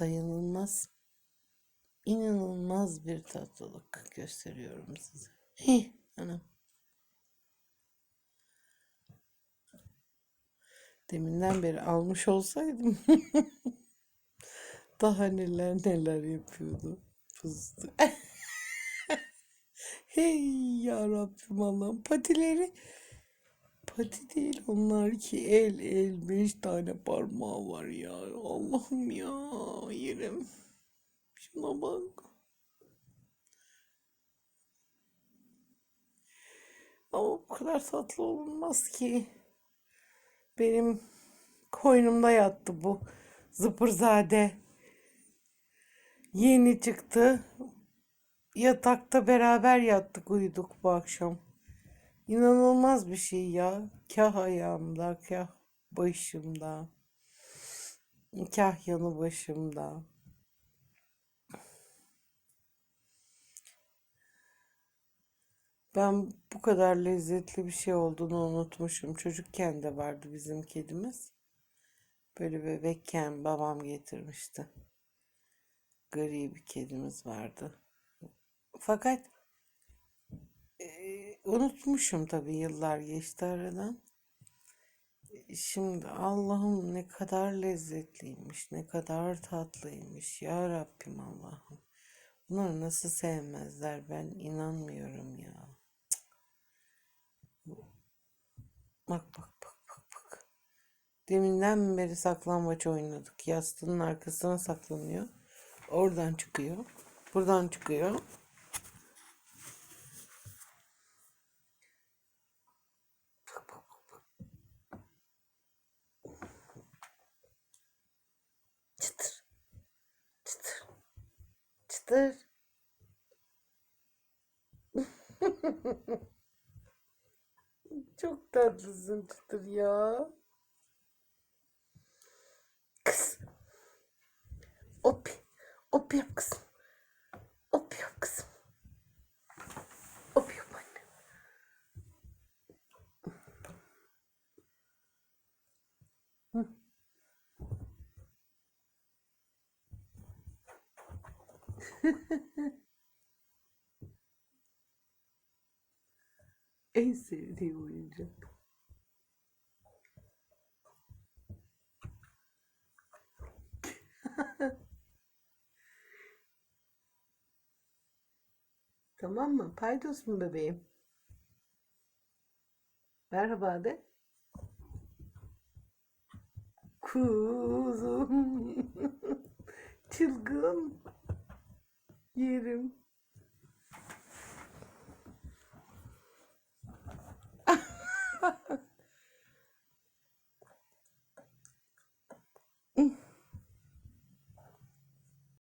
dayanılmaz, inanılmaz bir tatlılık gösteriyorum size. Hih, anam. Deminden beri almış olsaydım daha neler neler yapıyordu fıstık. Hey ya Rabbim Allah'ım patileri pati değil onlar ki el el beş tane parmağı var ya. Allah'ım ya yerim. Şuna bak. Ama bu kadar tatlı olunmaz ki. Benim koynumda yattı bu zıpırzade. Yeni çıktı. Yatakta beraber yattık uyuduk bu akşam İnanılmaz bir şey ya. Kah ayağımda, kah başımda, kah yanı başımda. Ben bu kadar lezzetli bir şey olduğunu unutmuşum. Çocukken de vardı bizim kedimiz. Böyle bebekken babam getirmişti. Gri bir kedimiz vardı. Fakat unutmuşum tabii yıllar geçti aradan. Şimdi Allah'ım ne kadar lezzetliymiş, ne kadar tatlıymış. Ya Rabbim Allah'ım. Bunları nasıl sevmezler ben inanmıyorum ya. Bak bak bak bak bak. Deminden beri saklambaç oynadık. Yastığın arkasına saklanıyor. Oradan çıkıyor. Buradan çıkıyor. Bak bak bak. bak. Çıtır çıtır çıtır. Çok tatlısın çıtır ya. Kız. Op. Op yap kızım. Op yap kızım. Op yap anne. En sevdiğim oyuncak. Tamam mı? Paydos mu bebeğim? Merhaba de. Kuzum. Çılgın. Yerim.